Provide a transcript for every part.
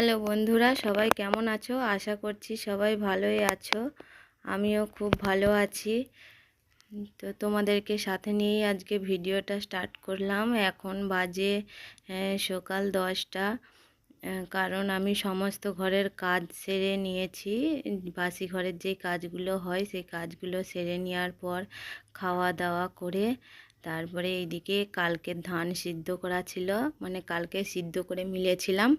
Hello বন্ধুরা, সবাই কেমন আছো? আশা করছি সবাই ভালোই আছো। আমিও খুব ভালো আছি। তো তোমাদেরকে সাথে নিয়েই আজকে ভিডিওটা স্টার্ট করলাম। এখন বাজে সকাল দশটা। কারণ আমি সমস্ত ঘরের কাজ সেরে নিয়েছি। বাসি ঘরের যে কাজগুলো হয়, সেই কাজগুলো সেরে নেওয়ার পর খাওয়া দাওয়া করে তারপরে এইদিকে কালকে ধান সিদ্ধ করা ছিল। মানে কালকে সিদ্ধ করে মিলেছিলাম।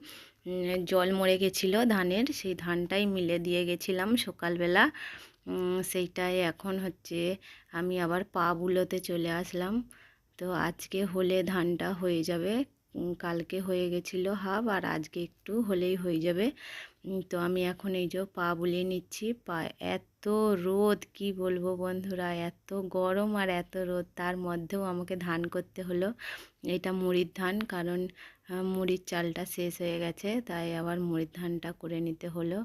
জল মরে গেছিল ধানের, সেই ধানটাই মিলে দিয়ে গেছিলাম সকালবেলা। সেইটাই এখন হচ্ছে আমি আবার পা বুলোতে চলে আসলাম। তো আজকে হলে ধানটা হয়ে যাবে। কালকে হয়ে গেছিল হাফ আর আজকে একটু হলেই হয়ে যাবে। তো আমি এখন এই যে পা বুলিয়ে নিচ্ছি। পা, এত রোদ, কি বলব বন্ধুরা, এত গরম আর এত রোদ। তার মধ্যেও আমাকে ধান করতে হলো। এটা মুড়ির ধান, কারণ মুড়ির চালটা শেষ হয়ে গেছে, তাই আবার মুড়ির ধানটা করে নিতে হলো।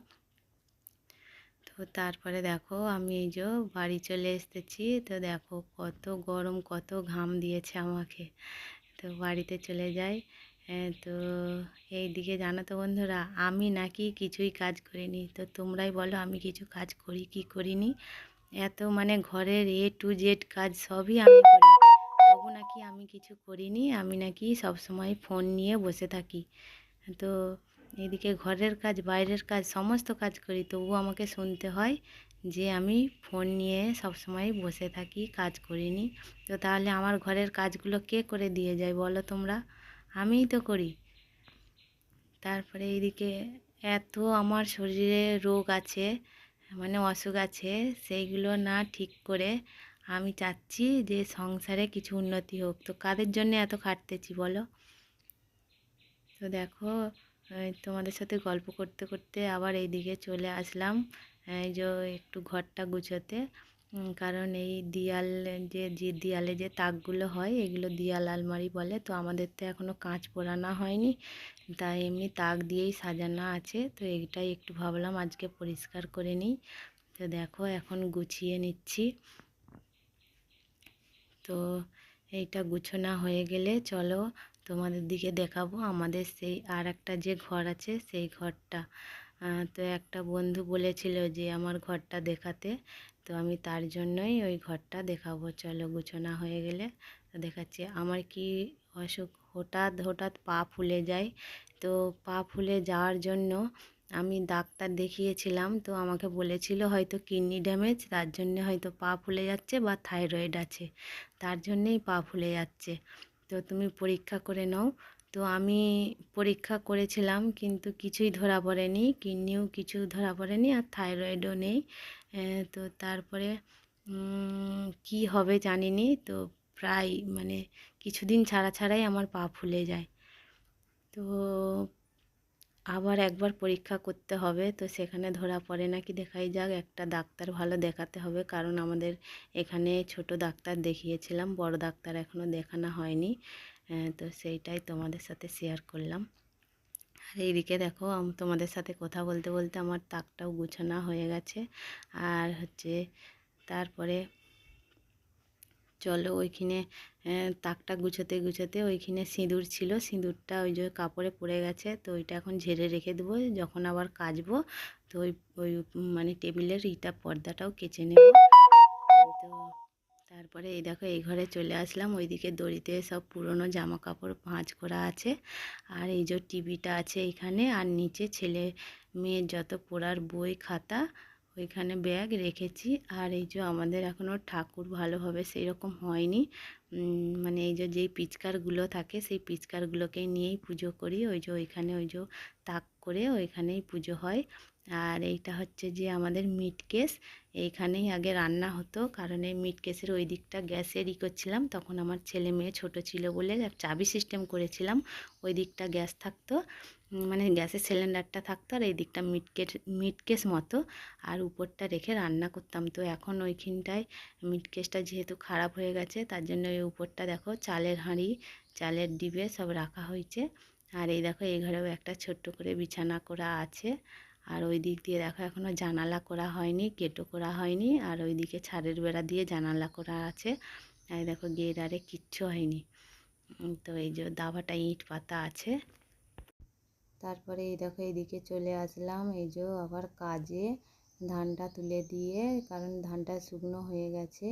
তো তারপরে দেখো, আমি এই যে বাড়ি চলে এসেছি, তো দেখো কত গরম, কত ঘাম দিয়েছে আমাকে। তো বাড়িতে চলে যাই। তো এই দিকে জানো তো বন্ধুরা, আমি নাকি কিছুই কাজ করিনি। তো তোমরাই বলো, আমি কিছু কাজ করি কি করিনি? এত মানে ঘরের এ টু জেড কাজ সবই আমি করি নাকি আমি কিছু করিনি, আমি নাকি সব সময় ফোন নিয়ে বসে থাকি। তো এদিকে ঘরের কাজ, বাইরের কাজ, সমস্ত কাজ করি। তবু আমাকে শুনতে হয় যে আমি ফোন নিয়ে সব সময় বসে থাকি, কাজ করিনি। তো তাহলে আমার ঘরের কাজগুলো কে করে দিয়ে যায় বলো তোমরা? আমিই তো করি। তারপরে এইদিকে এত আমার শরীরে রোগ আছে মানে অসুখ আছে, সেইগুলো না ঠিক করে আমি চাচ্ছি যে সংসারে কিছু উন্নতি হোক। তো কাদের জন্য এত খাটতেছি বলো? তো দেখো তোমাদের সাথে গল্প করতে করতে আবার এইদিকে চলে আসলাম। এই যে একটু ঘরটা গুছোতে। কারণ এই দিয়াল যে যে দিয়ালে যে তাকগুলো হয়, এগুলো দিয়াল আলমারি বলে। তো আমাদের তো এখনও কাঁচ পোড়ানো হয়নি। তাই এমনি তাক দিয়েই সাজানো আছে। তো এইটাই একটু ভাবলাম আজকে পরিষ্কার করে নিই। তো দেখো, এখন গুছিয়ে নিচ্ছি। তো এইটা গুছানো হয়ে গেলে চলো তোমাদের দিকে দেখাবো আমাদের সেই আর একটা যে ঘর আছে সেই ঘরটা। তো একটা বন্ধু বলেছিল যে আমার ঘরটা দেখাতে, তো আমি তার জন্যই ওই ঘরটা দেখাবো। চলো গুছানো হয়ে গেলে দেখাচ্ছি। আমার কি অসুখ, হঠাৎ হঠাৎ পা ফুলে যায়? তো পা ফুলে যাওয়ার জন্য আমি ডাক্তার দেখিয়েছিলাম, তো আমাকে বলেছিল হয়তো কিডনি ড্যামেজ, তার জন্যে হয়তো পা ফুলে যাচ্ছে বা থাইরয়েড আছে, তার জন্যেই পা ফুলে যাচ্ছে। তো তুমি পরীক্ষা করে নাও। তো আমি পরীক্ষা করেছিলাম, কিন্তু কিছুই ধরা পড়েনি, কিডনিও কিছু ধরা পড়েনি আর থাইরয়েডও নেই। তো তারপরে কি হবে জানিনি, তো প্রায় মানে কিছুদিন ছাড়া ছাড়াই আমার পা ফুলে যায়। তো আবার একবার পরীক্ষা করতে হবে। তো সেখানে ধরা পড়ে নাকি দেখাই যাক, একটা ডাক্তার ভালো দেখাতে হবে। কারণ আমাদের এখানে ছোট ডাক্তার দেখিয়েছিলাম, বড় ডাক্তার এখনও দেখানো হয়নি। তো সেইটাই তোমাদের সাথে শেয়ার করলাম। আর এইদিকে দেখো, আম, তোমাদের সাথে কথা বলতে বলতে আমার তাকটাও গুছানো হয়ে গেছে। আর হচ্ছে তারপরে চলো ওইখানে তাকটা গুছোতে গুছোতে ওইখানে সিঁদুর ছিল, সিঁদুরটা ওই যে কাপড়ে পড়ে গেছে, তো ওইটা এখন ঝেড়ে রেখে দেবো, যখন আবার কাচবো, তো ওই ওই মানে টেবিলের ইটা পর্দাটাও কেচে নেব। তো তারপরে এই দেখো, এই ঘরে চলে আসলাম, ওইদিকে দড়িতে সব পুরনো জামা কাপড় ভাঁজ করা আছে, আর এই যে টিভিটা আছে এখানে, আর নিচে ছেলে মেয়ের যত পড়ার বই খাতা ওইখানে ব্যাগ রেখেছি। আর এই যে আমাদের এখনও ঠাকুর ভালোভাবে সেই রকম হয়নি মানে এই যে, যেই পিচকারগুলো থাকে, সেই পিচকারগুলোকে নিয়েই পুজো করি। ওই যে ওইখানে ওই যে তাক করে ওইখানেই পুজো হয়। আর এইটা হচ্ছে যে আমাদের মিট কেস এইখানেই আগে রান্না হতো, কারণ এই মিট কেসের ওই দিকটা গ্যাসের ই করছিলাম। তখন আমার ছেলে মেয়ে ছোট ছিল বলে চাবি সিস্টেম করেছিলাম। ওই দিকটা গ্যাস থাকতো মানে গ্যাসের সিলিন্ডারটা থাকতো আর এই দিকটা মিট কেস মিট কেস মতো। আর উপরটা রেখে রান্না করতাম। তো এখন ওইখানটায় মিট কেসটা যেহেতু খারাপ হয়ে গেছে, তার জন্য ওই উপরটা দেখো চালের হাঁড়ি, চালের ডিবে সব রাখা হয়েছে। আর এই দেখো এই ঘরেও একটা ছোট্ট করে বিছানা করা আছে। আর ওই দিক দিয়ে দেখো এখনও জানালা করা হয়নি, গেটও করা হয়নি, আর ওই দিকে ছাদের বেড়া দিয়ে জানালা করা আছে। আর দেখো গেট আরে কিচ্ছু হয়নি। তো এই যে দাবাটা ইট পাতা আছে। তারপরে এই দেখো এইদিকে চলে আসলাম, এই যে আবার কাজে ধানটা তুলে দিয়ে, কারণ ধানটা শুকনো হয়ে গেছে,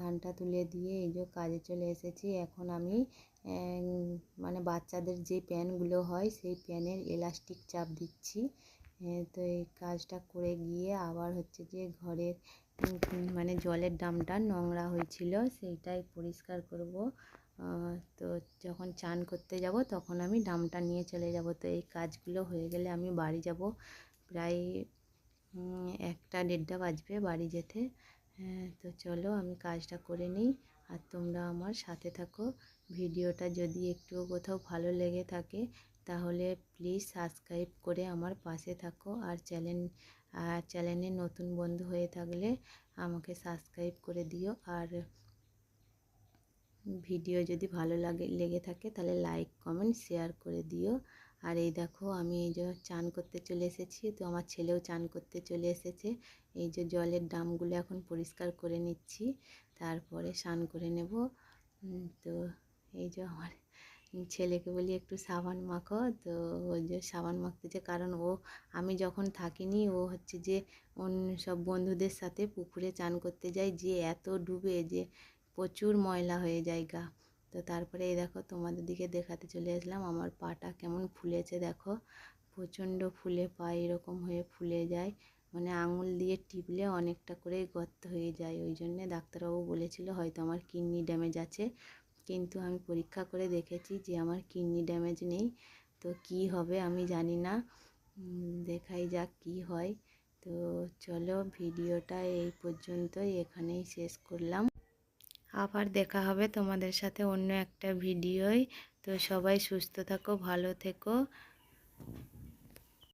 ধানটা তুলে দিয়ে এই যে কাজে চলে এসেছি। এখন আমি মানে বাচ্চাদের যে প্যানগুলো হয়, সেই প্যানের এলাস্টিক চাপ দিচ্ছি। তো এই কাজটা করে গিয়ে আবার হচ্ছে যে ঘরের মানে জলের ড্রামটা নোংরা হয়েছিল, সেইটাই পরিষ্কার করব। তো যখন চান করতে যাব তখন আমি ড্রামটা নিয়ে চলে যাব। তো এই কাজগুলো হয়ে গেলে আমি বাড়ি যাব। প্রায় একটা দেড়টা বাজবে বাড়ি যেতে। তো চলো আমি কাজটা করে নিই। আর তোমরা আমার সাথে থাকো। ভিডিওটা যদি একটু কোথাও ভালো লেগে থাকে তাহলে প্লিজ সাবস্ক্রাইব করে আমার পাশে থাকো আর চ্যানেল আর চ্যানেলে নতুন বন্ধু হয়ে থাকলে আমাকে সাবস্ক্রাইব করে দিও। আর ভিডিও যদি ভালো লাগে, লেগে থাকে তাহলে লাইক কমেন্ট শেয়ার করে দিও। আর এই দেখো আমি এই যে চান করতে চলে এসেছি, তো আমার ছেলেও চান করতে চলে এসেছে। এই যে জলের ড্রামগুলো এখন পরিষ্কার করে নিচ্ছি, তারপরে স্নান করে নেব। তো এই যে আমার ছেলেকে বলি একটু সাবান মাখো। তো ওই যে সাবান মাখতেছে কারণ ও, আমি যখন থাকিনি, ও হচ্ছে যে অন্য সব বন্ধুদের সাথে পুকুরে চান করতে যায়, যে এত ডুবে যে প্রচুর ময়লা হয়ে যায় গা তো তারপরে এই দেখো তোমাদের দিকে দেখাতে চলে আসলাম, আমার পাটা কেমন ফুলেছে দেখো। প্রচণ্ড ফুলে পা এরকম হয়ে ফুলে যায় মানে আঙুল দিয়ে টিপলে অনেকটা করে গর্ত হয়ে যায়। ওই জন্যে ডাক্তারবাবু বলেছিল হয়তো আমার কিডনি ড্যামেজ আছে। কিন্তু আমি পরীক্ষা করে দেখেছি যে আমার কিডনি ড্যামেজ নেই। তো কি হবে আমি জানি না। দেখাই যাক কি হয়। তো চলো ভিডিওটা এই পর্যন্তই, এখানেই শেষ করলাম। আবার দেখা হবে তোমাদের সাথে অন্য একটা ভিডিওয়। তো সবাই সুস্থ থাকো, ভালো থেকো।